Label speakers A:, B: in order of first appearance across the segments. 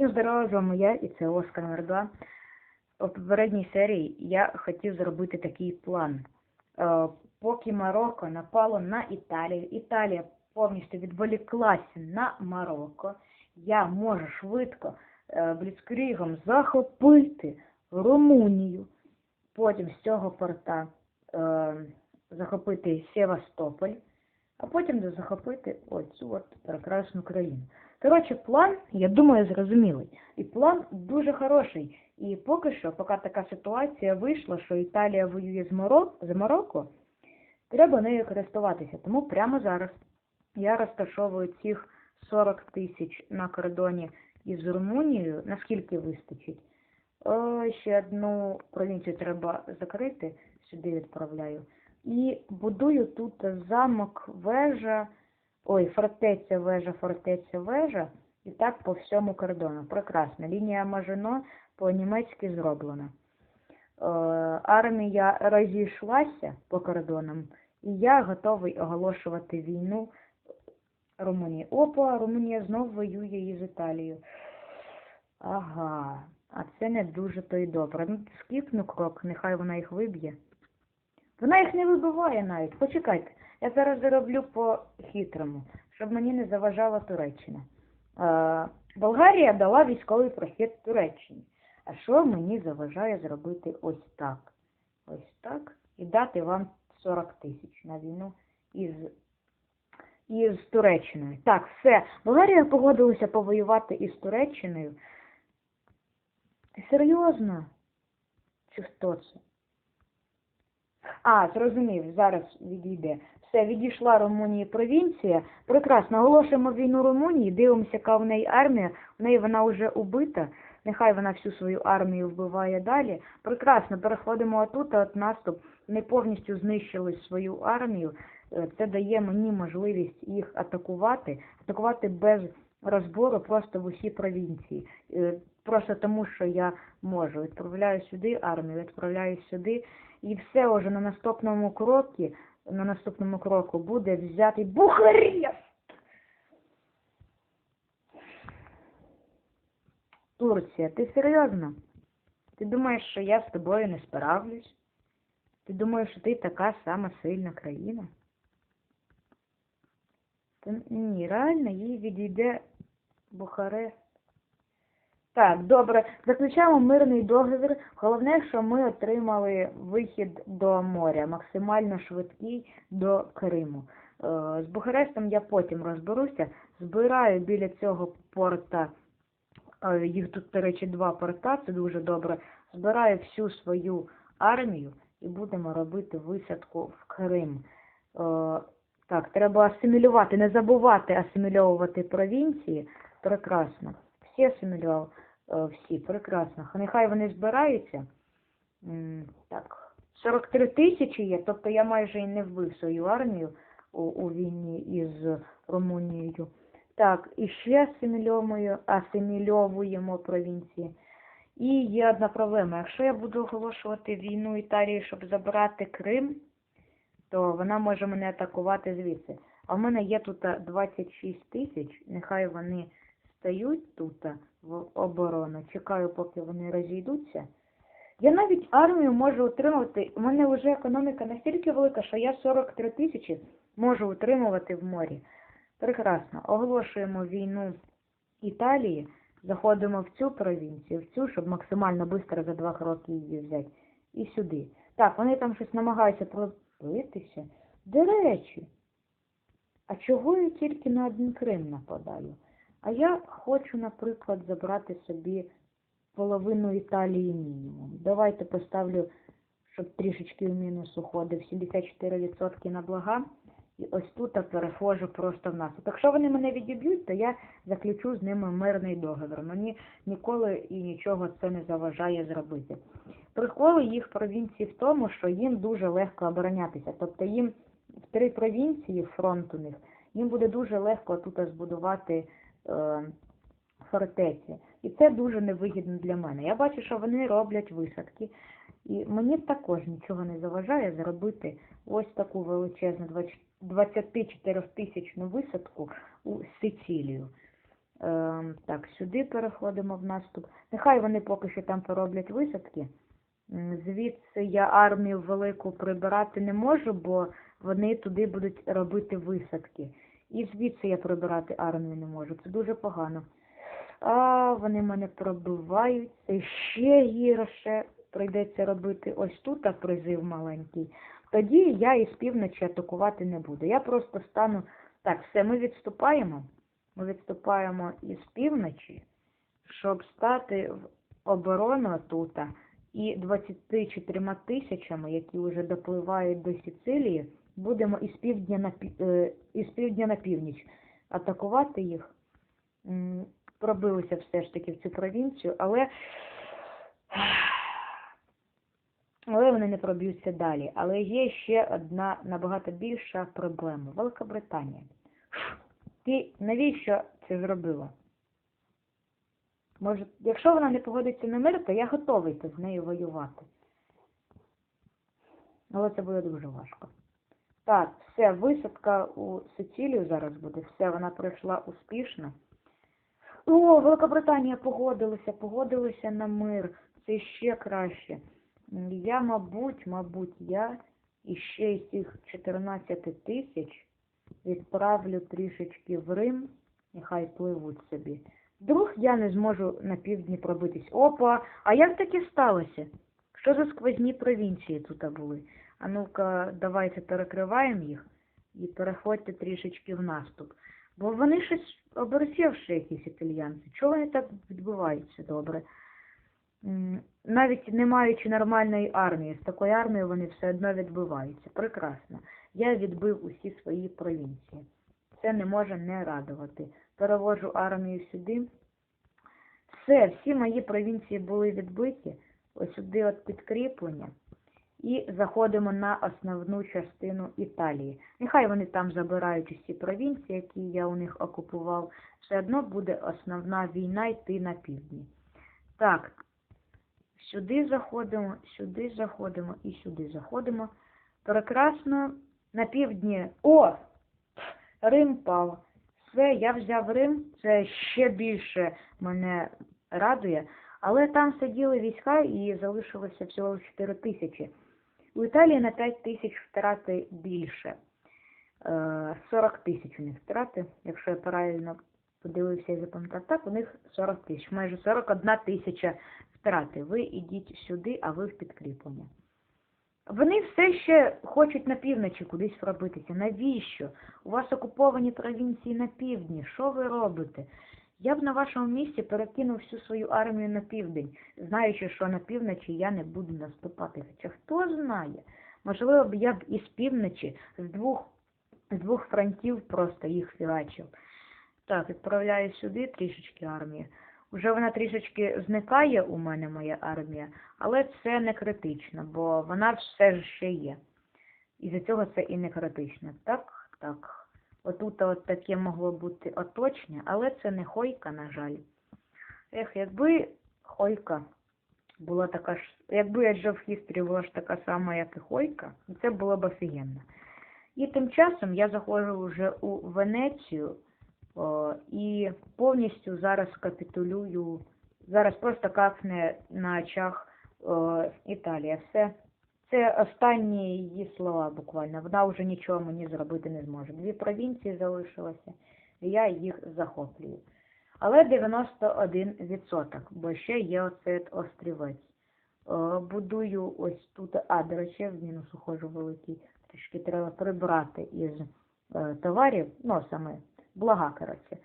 A: Всім здорова, з вами я і це Оскар 2. У попередній серії я хотів зробити такий план. Е, Поки Марокко напало на Італію, Італія повністю відволіклася на Марокко, я можу швидко е, бліцкрігом захопити Румунію, потім з цього порта е, захопити Севастополь, а потім захопити оцю от прекрасну країну. Коротше, план, я думаю, зрозумілий. І план дуже хороший. І поки що, поки така ситуація вийшла, що Італія воює з, Моро... з Марокко, треба нею користуватися. Тому прямо зараз я розташовую цих 40 тисяч на кордоні із Румунією. Наскільки вистачить? О, ще одну провінцію треба закрити, сюди відправляю. І будую тут замок, вежа, ой, фортеця, вежа, фортеця, вежа. І так по всьому кордону. Прекрасно. Лінія Мажино по-німецьки зроблена. Е, армія розійшлася по кордонам, і я готовий оголошувати війну Румунії. Опа, Румунія знов воює із Італією. Ага, а це не дуже то й добре. Ну, скіпну крок, нехай вона їх виб'є. Вона їх не вибиває навіть. Почекайте, я зараз зароблю по-хитрому, щоб мені не заважала Туреччина. Е, Болгарія дала військовий прохід Туреччині. А що мені заважає зробити ось так? Ось так. І дати вам 40 тисяч на війну із, із Туреччиною. Так, все. Болгарія погодилася повоювати із Туреччиною. Серйозно? Чи хто це? А, зрозумів, зараз відійде. Все, відійшла Румунії провінція. Прекрасно, оголошуємо війну Румунії, дивимося, яка в неї армія. В неї вона вже убита. Нехай вона всю свою армію вбиває далі. Прекрасно, переходимо отут, от наступ. Вони повністю знищили свою армію. Е, Це дає мені можливість їх атакувати, атакувати без розбору просто в усі провінції. Е, Просто тому, що я можу. Відправляю сюди армію, відправляю сюди. І все уже на наступному крокі, на наступному кроку буде взятий Бухарест. Турція, ти серйозно? Ти думаєш, що я з тобою не справлюсь? Ти думаєш, що ти така сама сильна країна? Та ні, реально їй відійде Бухарест. Так, добре. Заключаємо мирний договір. Головне, що ми отримали вихід до моря, максимально швидкий до Криму. Е, З Бухарестом я потім розберуся. Збираю біля цього порта, е, їх тут, до речі, два порта, це дуже добре. Збираю всю свою армію і будемо робити висадку в Крим. Е, Так, треба асимілювати, не забувати асимільовувати провінції. Прекрасно. Всі асимілював, е, всі, прекрасно. Нехай вони збираються. Так, 43 тисячі є, тобто я майже і не вбив свою армію у, у війні із Румунією. Так, і ще асимільовуємо, провінції. І є одна проблема. Якщо я буду оголошувати війну Італії, щоб забрати Крим, то вона може мене атакувати звідси. А в мене є тут 26 тисяч, нехай вони стають тут в оборону. Чекаю, поки вони розійдуться. Я навіть армію можу утримувати. У мене вже економіка настільки велика, що я 43 тисячі можу утримувати в морі. Прекрасно. Оголошуємо війну Італії, заходимо в цю провінцію, в цю, щоб максимально швидко за два кроки її взяти. І сюди. Так, вони там щось намагаються пробитися. До речі, а чого я тільки на один Крим нападаю? А я хочу, наприклад, забрати собі половину Італії мінімум. Давайте поставлю, щоб трішечки в мінус уходив, 74% на блага. І ось тут я переходжу просто в нас. Якщо вони мене відіб'ють, то я заключу з ними мирний договір. Мені ніколи і нічого це не заважає зробити. Прикол їх провінції в тому, що їм дуже легко оборонятися. Тобто їм в три провінції, фронт у них, їм буде дуже легко тут збудувати фортеці. І це дуже невигідно для мене. Я бачу, що вони роблять висадки. І мені також нічого не заважає зробити ось таку величезну 24 тисячну висадку у Сицилію. Ем, так, сюди переходимо в наступ. Нехай вони поки що там пороблять висадки. Звідси я армію велику прибирати не можу, бо вони туди будуть робити висадки. І звідси я прибирати армію не можу. Це дуже погано. А, вони мене пробивають. Це ще гірше прийдеться робити ось тут а призив маленький. Тоді я із півночі атакувати не буду. Я просто стану. Так, все, ми відступаємо. Ми відступаємо із півночі, щоб стати в оборону тут. І 24 тисячами, які вже допливають до Сицилії, будемо із півдня на, пі- е, із півдня на північ атакувати їх. Пробилися все ж таки в цю провінцію, але, але вони не проб'ються далі. Але є ще одна набагато більша проблема. Великобританія. Ти навіщо це зробила? Може, якщо вона не погодиться на мир, то я готовий з нею воювати. Але це буде дуже важко. Так, все, висадка у Сицилію зараз буде. Все, вона пройшла успішно. О, Великобританія погодилася, погодилася на мир. Це ще краще. Я, мабуть, мабуть, я іще із цих 14 тисяч відправлю трішечки в Рим, нехай пливуть собі. Вдруг я не зможу на півдні пробитись. Опа, а як таке сталося? Що за сквозні провінції тут були? А ну-ка, давайте перекриваємо їх і переходьте трішечки в наступ. Бо вони щось оборсівши якісь італьянці. Чого вони так відбуваються добре? Навіть не маючи нормальної армії, з такою армією вони все одно відбиваються. Прекрасно. Я відбив усі свої провінції. Це не може не радувати. Перевожу армію сюди. Все, всі мої провінції були відбиті. Ось сюди от підкріплення. І заходимо на основну частину Італії. Нехай вони там забирають усі провінції, які я у них окупував. Все одно буде основна війна йти на півдні. Так, сюди заходимо, сюди заходимо і сюди заходимо. Прекрасно. На півдні. О! Рим пав. Все, я взяв Рим. Це ще більше мене радує. Але там сиділи війська і залишилося всього 4 тисячі. У Італії на 5 тисяч втрати більше. Е, 40 тисяч у них втрати, якщо я правильно подивився і запам'ятав, так, у них 40 тисяч, майже 41 тисяча втрати. Ви ідіть сюди, а ви в підкріплення. Вони все ще хочуть на півночі кудись пробитися. Навіщо? У вас окуповані провінції на півдні. Що ви робите? Я б на вашому місці перекинув всю свою армію на південь, знаючи, що на півночі я не буду наступати. Хоча хто знає, можливо б я б із півночі з двох, з двох фронтів просто їх фігачив. Так, відправляю сюди трішечки армії. Уже вона трішечки зникає у мене, моя армія, але це не критично, бо вона все ж ще є. І за цього це і не критично. Так, так. Отут от таке могло бути оточення, але це не хойка, на жаль. Ех, якби хойка була така ж, якби Edge of History була ж така сама, як і хойка, це було б офігенно. І тим часом я заходжу вже у Венецію о, і повністю зараз капітулюю, зараз просто капне на очах о, Італія. Все. Це останні її слова буквально. Вона вже нічого мені зробити не зможе. Дві провінції залишилося, і я їх захоплюю. Але 91%, бо ще є оцей острівець. Будую ось тут, а, до речі, в мінус ухожу великий. Трішки треба прибрати із е, товарів, ну саме блага, коротше.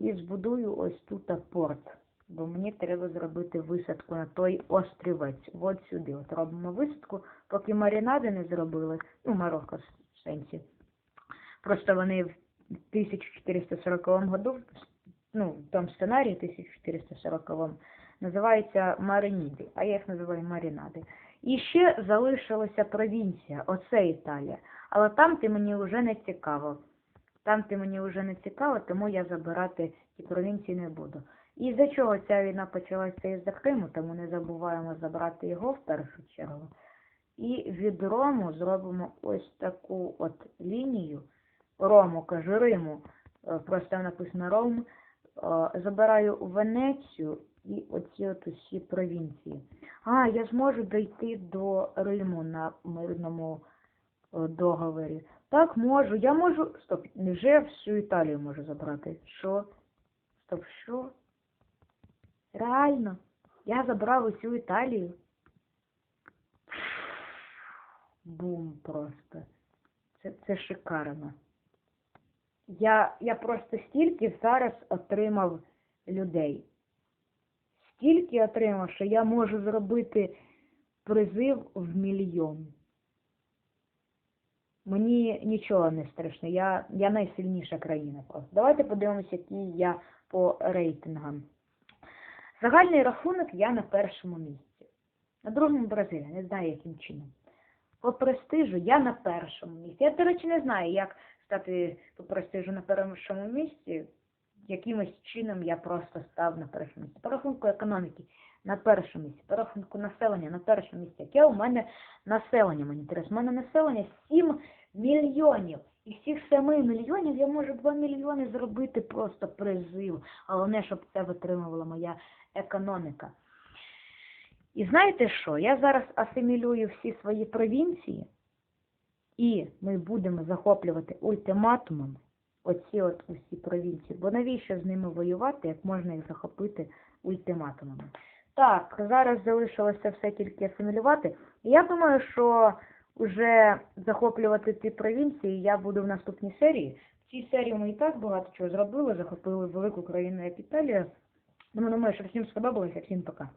A: І збудую ось тут порт бо мені треба зробити висадку на той острівець. От сюди. От робимо висадку, поки маринади не зробили, ну, Марокко в сенсі. Просто вони в 1440 году, ну, в тому сценарії 1440 називаються мариніди, а я їх називаю маринади. І ще залишилася провінція, оце Італія. Але там ти мені вже не цікаво. Там ти мені вже не цікаво, тому я забирати ті провінції не буду. І з-за чого ця війна почалася із-за Криму, тому не забуваємо забрати його в першу чергу. І від Рому зробимо ось таку от лінію. Рому, кажу Риму, е, просто написано Ром, е, забираю Венецію і оці от усі провінції. А, я зможу дійти до Риму на мирному е, договорі. Так, можу. Я можу. Стоп, невже всю Італію можу забрати? Що? Стоп, що? Реально? Я забрав усю Італію? Бум просто. Це, це шикарно. Я, я просто стільки зараз отримав людей. Стільки отримав, що я можу зробити призив в мільйон. Мені нічого не страшно. Я, я найсильніша країна. Давайте подивимося, який я по рейтингам. Загальний рахунок я на першому місці. На другому Бразилія, не знаю яким чином. По престижу я на першому місці. Я, до речі, не знаю, як стати по престижу на першому місці. Якимось чином я просто став на першому місці. По рахунку економіки на першому місці, по рахунку населення на першому місці. Яке у мене населення? Мені інтересно. У мене населення 7 мільйонів. І цих 7 мільйонів я можу 2 мільйони зробити просто призив. Головне, щоб це витримувала моя економіка. І знаєте що? Я зараз асимілюю всі свої провінції, і ми будемо захоплювати ультиматумами оці от усі провінції. Бо навіщо з ними воювати, як можна їх захопити ультиматумами? Так, зараз залишилося все тільки асимілювати. Я думаю, що вже захоплювати ці провінції я буду в наступній серії. В цій серії ми і так багато чого зробили, захопили велику країну як Італія. Думаю, що всім сподобалося, хотим пока.